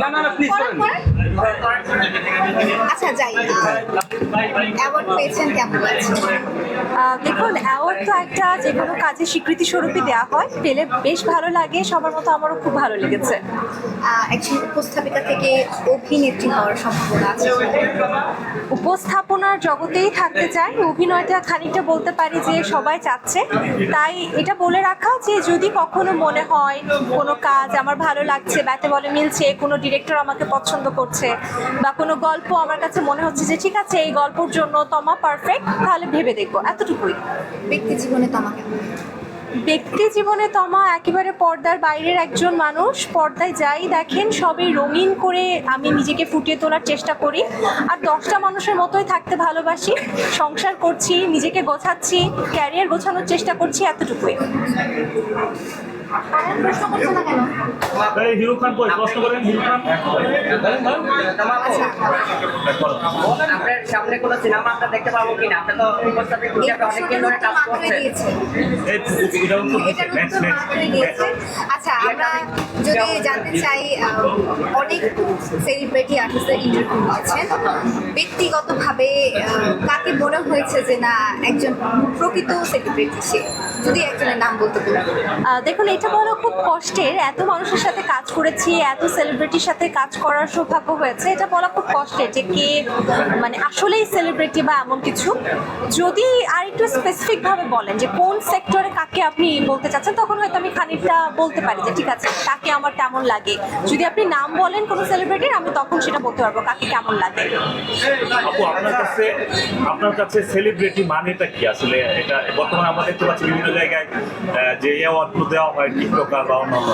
না না না প্লিজ করেন। আচ্ছা যাই। অ্যাওয়ার্ড পেয়েছেন কেমন লাগছে? দেখুন অ্যাওয়ার্ড তো একটা যে কোনো কাজে স্বীকৃতি স্বরূপই দেওয়া হয়। পেলে বেশ ভালো লাগে সবার মতো আমারও খুব ভালো লেগেছে। একজন উপস্থাপিকা থেকে অভিনেত্রী হওয়ার সম্ভাবনা আছে। উপস্থাপনার জগতেই থাকতে চাই। অভিনয়টা খানিকটা বলতে পারি যে সবাই চাচ্ছে। তাই এটা বলে রাখা যে যদি কখনো মনে হয় কোনো কাজ আমার ভালো লাগছে ব্যাটে বলে মিলছে কোনো ডিরেক্টর আমাকে পছন্দ করছে বা কোনো গল্প আমার কাছে মনে হচ্ছে যে ঠিক আছে এই গল্পর জন্য তমা পারফেক্ট তাহলে ভেবে দেখব। এতটুকুই। ব্যক্তি জীবনে তোমা কেমন ব্যক্তি জীবনে তমা একেবারে পর্দার বাইরের একজন মানুষ। পর্দায় যাই দেখেন সবই রঙিন করে আমি নিজেকে ফুটিয়ে তোলার চেষ্টা করি। আর দশটা মানুষের মতোই থাকতে ভালোবাসি। সংসার করছি নিজেকে গোছাচ্ছি ক্যারিয়ার গোছানোর চেষ্টা করছি এতটুকুই। আয়ান প্রশ্ন করছে না কেন এই হিরু খান কই? প্রশ্ন করেন হিরু খান। আচ্ছা আপনার সামনে কোনো সিনেমা আমরা দেখতে পাবো কিনা আপনি তো উপস্থাপিত অনেকদিন ধরে কাজ করছেন দিয়েছে। এই এটা উত্তর এটার নেক্সট উত্তর মা করে দিয়েছে নেক্সট আচ্ছা আমরা যদি জানতে চাই অনেক সেলিব্রিটি আর্টিস্টের ইন্টারভিউ নিয়েছেন ব্যক্তিগতভাবে কাকে মনে হয়েছে যে না একজন প্রকৃত সেলিব্রিটি সে? যদি একজনের নাম বলতে বলুন দেখুন এটা বলা খুব কষ্টের। এত মানুষের সাথে কাজ করেছি এত সেলিব্রিটির সাথে কাজ করার সৌভাগ্য হয়েছে। এটা বলা খুব কষ্টের যে কে মানে আসলেই সেলিব্রিটি বা এমন কিছু। যদি আর একটু স্পেসিফিক ভাবে বলেন যে কোন সেক্টরে কাকে আপনি বলতে চাচ্ছেন তখন হয়তো আমি খানিকটা বলতে পারি যে ঠিক আছে কাকে আমার কেমন লাগে? যদি আপনি নাম বলেন কোনো সেলিব্রিটির আমি তখন সেটা বলতে পারব কাকে কেমন লাগে? আপু আপনার কাছে আপনার কাছে সেলিব্রিটি মানেটা কি? আসলে এটা বর্তমানে আমরা দেখতে পাচ্ছি বিভিন্ন জায়গায় যে অ্যাওয়ার্ডগুলো দেওয়া হয় টিকটকার বা অন্যান্য।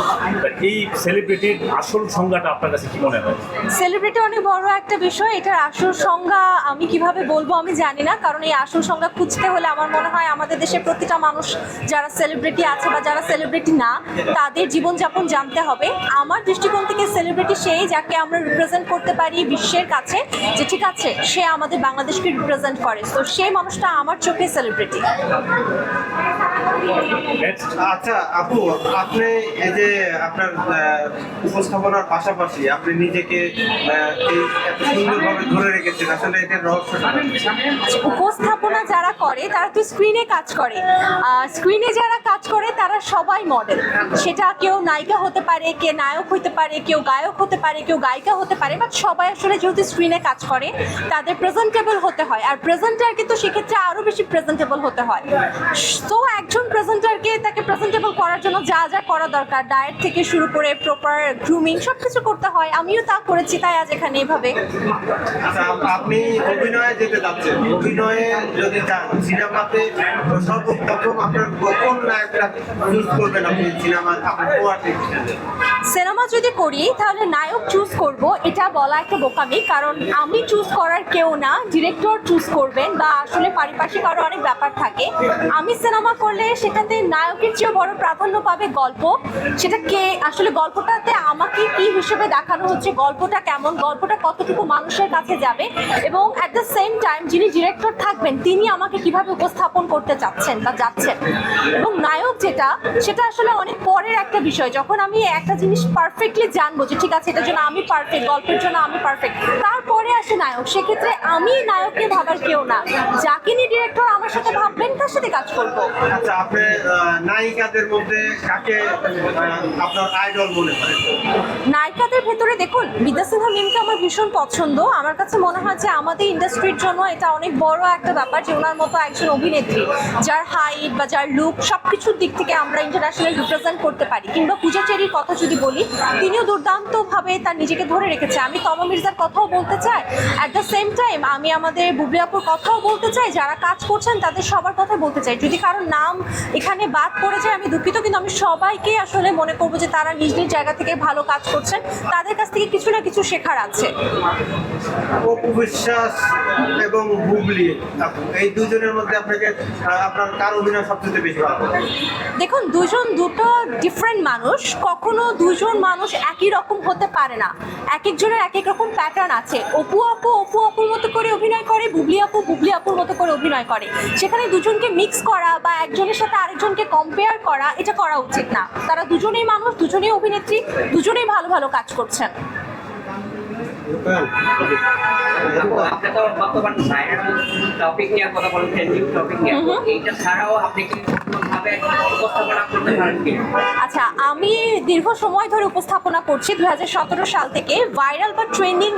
এই সেলিব্রিটির আসল সংজ্ঞাটা আপনার কাছে কি মনে হয়? সেলিব্রিটি অনেক বড় একটা বিষয়, এটার আসল সংজ্ঞা আমি কীভাবে বলব আমি জানি না, কারণ এই আসল সংজ্ঞা খুঁজতে হলে আমার মনে হয় আমাদের দেশে প্রতিটা মানুষ যারা সেলিব্রিটি আছে বা যারা সেলিব্রিটি না, তাদের জীবনযাপন জানতে হবে। আমার দৃষ্টিকোণ থেকে সেলিব্রিটি সেই যাকে আমরা রিপ্রেজেন্ট করতে পারি বিশ্বের কাছে, যে ঠিক আছে, সে আমাদের বাংলাদেশকে রিপ্রেজেন্ট করে। তো সেই মানুষটা আমার চোখে সেলিব্রিটি আচ্ছা আপু আপনি এই যে আপনার উপস্থাপনার পাশাপাশি আপনি নিজেকে এত সুন্দরভাবে ধরে রেখেছেন আসলে এটার রহস্যটা উপস্থাপনা যারা করে তারা তো স্ক্রিনে কাজ করে। স্ক্রিনে যারা কাজ করে তারা সবাই মডেল সেটা কেউ নায়িকা হতে পারে কে নায়ক হতে পারে কেউ গায়ক হতে পারে কেউ গায়িকা হতে পারে বাট সবাই আসলে যেহেতু স্ক্রিনে কাজ করে তাদের প্রেজেন্টেবল হতে হয়। আর প্রেজেন্টারকে তো সেক্ষেত্রে আরও বেশি প্রেজেন্টেবল হতে হয়। তো একজন প্রেজেন্টারকে তাকে প্রেজেন্টেবল করার জন্য যা যা করা দরকার ডায়েট থেকে শুরু করে প্রপার গ্রুমিং সব কিছু করতে হয়। আমিও তা করেছি তাই আজ এখানে এভাবে। আচ্ছা আপনি অভিনয়ে যেতে যাচ্ছেন অভিনয়ে যদি যান সিনেমাতে সর্বপ্রথম আপনার কোন নায়কটা চুজ করবেন আপনি সিনেমা সিনেমা যদি করি তাহলে নায়ক চুজ করব এটা বলা একটা বোকামি কারণ আমি চুজ করার কেউ না ডিরেক্টর চুজ করবেন বা আসলে পারিপার্শ্বিক আরও অনেক ব্যাপার থাকে। আমি সিনেমা করলে সেটাতে নায়কের চেয়েও বড় প্রাধান্য পাবে গল্প। সেটা কে? আসলে গল্পটাতে আমাকে কি হিসেবে দেখানো হচ্ছে? গল্পটা কেমন? গল্পটা কতটুকু মানুষের কাছে যাবে? এবং অ্যাট দ্য সেম টাইম যিনি ডিরেক্টর থাকবেন, তিনি আমাকে কীভাবে উপস্থাপন করতে চাচ্ছেন বা যাচ্ছেন? এবং যেটা সেটা আসলে অনেক পরের একটা বিষয়। যখন আমি একটা জিনিস পারফেক্টলি জানব যে ঠিক আছে এটার জন্য আমি পারফেক্ট গল্পের জন্য আমি পারফেক্ট তারপরে আসে নায়ক। সেক্ষেত্রে আমি নায়ককে ভাবার কেউ না। যাকে নিয়ে ডিরেক্টর আমার সাথে ভাববেন তার সাথে কাজ করব। আচ্ছা আপনি নায়িকাদের মধ্যে কাকে আপনার আইডল মনে করেন? নায়িকাদের ভেতরে দেখুন বিদ্যা সিনহা মিমকে আমার ভীষণ পছন্দ। আমার কাছে মনে হয় যে আমাদের ইন্ডাস্ট্রির জন্য এটা অনেক বড় একটা ব্যাপার যে ওনার মতো একজন অভিনেত্রী যার হাইট বা যার লুক সব কিছুর দিক থেকে আমরা ইন্টারন্যাশনাল রিপ্রেজেন্ট করতে পারি। কিংবা পূজা চেরির কথা যদি বলি, তিনিও দুর্দান্তভাবে তার নিজেকে ধরে রেখেছে। আমি তমা মির্জার কথাও বলতে চাই। অ্যাট দ্য সেম টাইম আমি আমাদের বুবলি আপুর কথাও বলতে চাই। যারা কাজ করছেন, তাদের সবার কথা বলতে চাই। যদি কারোর নাম এখানে বাদ পড়ে যায়, আমি দুঃখিত, কিন্তু আমি সবাইকে আসলে মনে করব যে তারা নিজ নিজ জায়গা থেকে ভালো কাজ করছেন। তাদের কাছ থেকে কিছু না কিছু শেখার আছে। বিশ্বাস এবং এই দুজনের মধ্যে আপনাকে আপনার কার অভিনয় সবচেয়ে বেশি ভালো? দেখুন দুজন দুটো ডিফারেন্ট মানুষ কখনো দুজন মানুষ একই রকম হতে পারে না। এক একজনের এক এক রকম প্যাটার্ন আছে। অপু আপু অপু আপুর মতো করে অভিনয় করে বুবলি আপু বুবলি আপুর মতো করে অভিনয় করে। সেখানে দুজনকে মিক্স করা বা একজনের সাথে আরেকজনকে কম্পেয়ার করা এটা করা উচিত না। তারা দুজনেই মানুষ দুজনেই অভিনেত্রী দুজনেই ভালো ভালো কাজ করছেন আপনি তো বর্তমান টপিক নিয়ে কথা ট্রেন্ডিং টপিক নিয়ে। এইটা ছাড়াও আপনি কি কোনোভাবে উপস্থাপনা করতে পারেন আচ্ছা আমি দীর্ঘ সময় ধরে উপস্থাপনা করছি দু হাজার সতেরো সাল থেকে। ভাইরাল বা ট্রেন্ডিং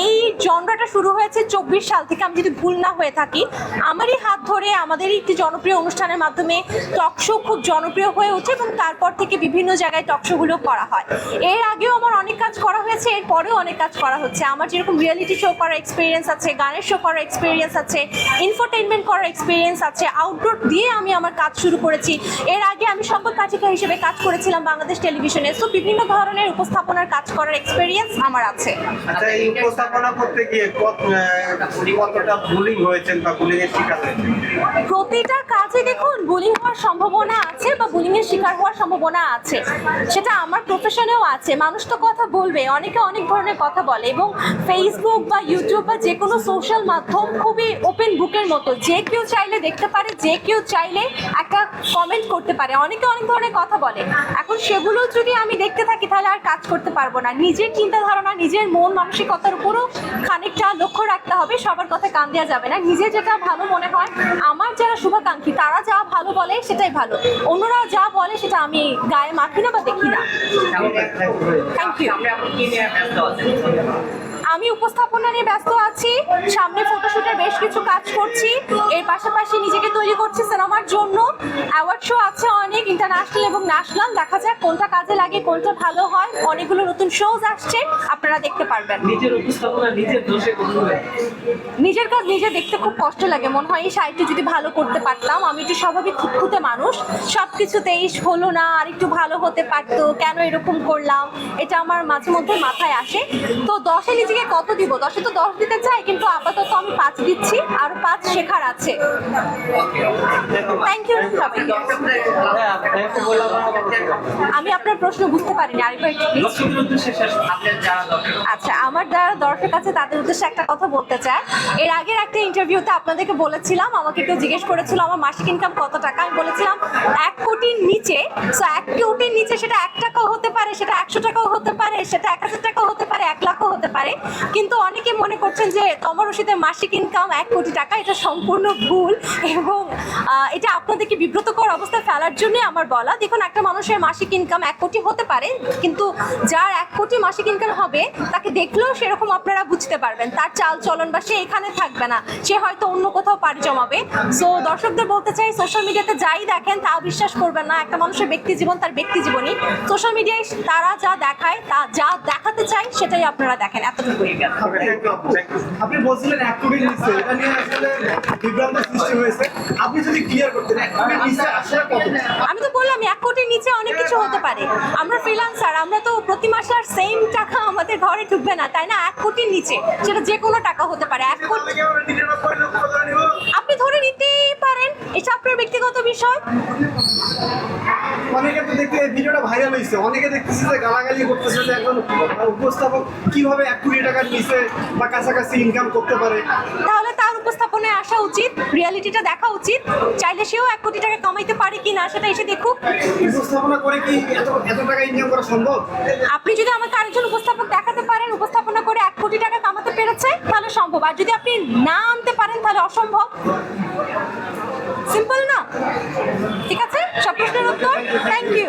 এই জনরাটা শুরু হয়েছে চব্বিশ সাল থেকে, আমি যদি ভুল না হয়ে থাকি। আমারই হাত ধরে আমাদের একটি জনপ্রিয় অনুষ্ঠানের মাধ্যমে টক শো খুব জনপ্রিয় হয়ে ওঠে এবং তারপর থেকে বিভিন্ন জায়গায় টক শোগুলো করা হয়। এর আগেও আমার অনেক কাজ করা হয়েছে, এর পরেও অনেক কাজ করা হচ্ছে। আমার যেরকম রিয়েলিটি শো করার এক্সপিরিয়েন্স আছে, গানের শো করার এক্সপিরিয়েন্স আছে ইনফোটেনমেন্ট করার এক্সপিরিয়েন্স আছে আউটডোর দিয়ে আমি আমার কাজ শুরু করেছি। এর আগে আমি সকল কাজিকা হিসেবে কাজ করেছিলাম বাংলাদেশ টেলিভিশনে। সো বিভিন্ন ধরনের উপস্থাপনার কাজ করার এক্সপেরিয়েন্স আমার আছে। আচ্ছা এই উপস্থাপনা করতে গিয়ে কতটা বুলিং হয়েছে বা বুলিং এর শিকার হয়েছে প্রতিটা কাজে দেখুন বুলিং হওয়ার সম্ভাবনা আছে বা বুলিং এর শিকার হওয়ার সম্ভাবনা আছে। সেটা আমার প্রফেশনেও আছে। মানুষ তো কথা বলবে, অনেকে অনেক ধরনের কথা বলে এবং ফেসবুক বা ইউটিউব বা যে কোনো সোশ্যাল মাধ্যম খুবই ওপেন বুকের মতো। যে কেউ চাইলে দেখতে পারে, যে কেউ চাইলে একটা কমেন্ট করতে পারে। অনেকে অনেক ধরনের কথা বলে। এখন সেগুলো যদি আমি দেখতে থাকি, তাহলে আর কাজ করতে পারব না। নিজের চিন্তা ধারণা নিজের মন মানসিকতার উপরও খানিকটা লক্ষ্য রাখতে হবে। সবার কথা কান দেওয়া যাবে না। নিজে যেটা ভালো মনে হয়, আমার যারা শুভাকাঙ্ক্ষী, তারা যা ভালো বলে সেটাই ভালো। অন্যরা যা বলে সেটা আমি গায়ে মাখি না বা দেখি না। থ্যাংক ইউ আমি উপস্থাপনা নিয়ে ব্যস্ত আছি। সামনে ফটোশুটের বেশ কিছু কাজ করছি। এর পাশাপাশি নিজেকে তৈরি করছি সিনেমার জন্য। অ্যাওয়ার্ড শো আছে অনেক ইন্টারন্যাশনাল এবং ন্যাশনাল দেখা যাক কোনটা কাজে লাগে কোনটা ভালো হয়। অনেকগুলো নতুন শোজ আসছে আপনারা দেখতে পারবেন। নিজের উপস্থাপনা নিজের দোষে নিজের কাজ নিজে দেখতে খুব কষ্ট লাগে। মনে হয় এই শাড়িটি যদি ভালো করতে পারতাম আমি একটু স্বাভাবিক খুঁতখুঁতে মানুষ। সব কিছুতেই হলো না আর একটু ভালো হতে পারতো। কেন এরকম করলাম? এটা আমার মাঝে মধ্যে মাথায় আসে। তো দশে নিজেকে কত দিব? দশে তো দশ দিতে চাই, কিন্তু আপাতত আমি পাঁচ দিচ্ছি, আর পাঁচ শেখার আছে। থ্যাংক ইউ আমি আপনার প্রশ্ন বুঝতে পারিনি দর্শক আচ্ছা আমার যারা দর্শক আছে, তাদের উদ্দেশ্যে একটা কথা বলতে চাই। এর আগের একটা ইন্টারভিউতে আপনাদেরকে বলেছিলাম, আমাকে কেউ জিজ্ঞেস করেছিল, আমার মাসিক ইনকাম কত টাকা? আমি বলেছিলাম, এক কোটির নিচে। সো এক কোটির নিচে সেটা এক টাকাও হতে পারে, সেটা একশো টাকাও হতে পারে, সেটা এক হাজার টাকাও হতে পারে, এক লাখও হতে পারে। কিন্তু অনেকে মনে করছেন যে তমর রশিদের মাসিক ইনকাম এক কোটি টাকা, এটা সম্পূর্ণ ভুল এবং এটা আপনাদেরকে বিব্রতকর অবস্থায় ফেলার জন্য আমার বলা। দেখুন, একটা মানুষের মাসিক ইনকাম এক কোটি হতে পারে, কিন্তু যার এক কোটি মাসিক ইনকাম হবে, তাকে দেখলেও সেরকম আপনারা বুঝতে পারবেন। তার চাল চলন বা সে এখানে থাকবে না, সে হয়তো অন্য কোথাও পাড়ি জমাবে। সো দর্শকদের বলতে চাই সোশ্যাল মিডিয়াতে যাই দেখেন, তা বিশ্বাস করবেন না, একটা মানুষের ব্যক্তি জীবন তার ব্যক্তি জীবনই। সোশ্যাল মিডিয়ায় তারা যা দেখায়, তা যা দেখাতে চায়, সেটাই আপনারা দেখেন, এতটুকুই। আপনি বলছিলেন এক নিচে, এটা নিয়ে আসলে বিভ্রান্ত সৃষ্টি হয়েছে। আমি তো বললাম এক কোটির নিচে অনেক কিছু হতে পারে। আমরা ফ্রিলান্সার আমরা তো প্রতি মাসে আর সেম টাকা আমাদের ঘরে ঢুকবে না তাই না? এক কোটির নিচে সেটা যে কোনো টাকা হতে পারে। এক কোটি আপনি ধরে নিতেই পারেন এটা আপনার ব্যক্তিগত বিষয়। অনেকে তো দেখতে ভিডিওটা ভাইরাল হয়েছে। অনেকে দেখতেছে যে গালাগালি করতেছে যে একজন উপস্থাপক কীভাবে এক কোটি টাকার নিচে বা কাছাকাছি ইনকাম করতে পারে। তাহলে উপস্থাপনায় আসা উচিত রিয়ালিটিটা দেখা উচিত। চাইলে সেও এক কোটি টাকা কামাইতে পারে কি না সেটা এসে দেখুক। উপস্থাপনা করে কি এত এত টাকা ইনকাম করা সম্ভব? আপনি যদি আমাকে আরেকজন উপস্থাপক দেখাতে পারেন উপস্থাপনা করে এক কোটি টাকা কামাতে পেরেছে তাহলে সম্ভব। আর যদি আপনি না আনতে পারেন তাহলে অসম্ভব। সিম্পল না? ঠিক আছে? সব প্রশ্নের উত্তর? Thank you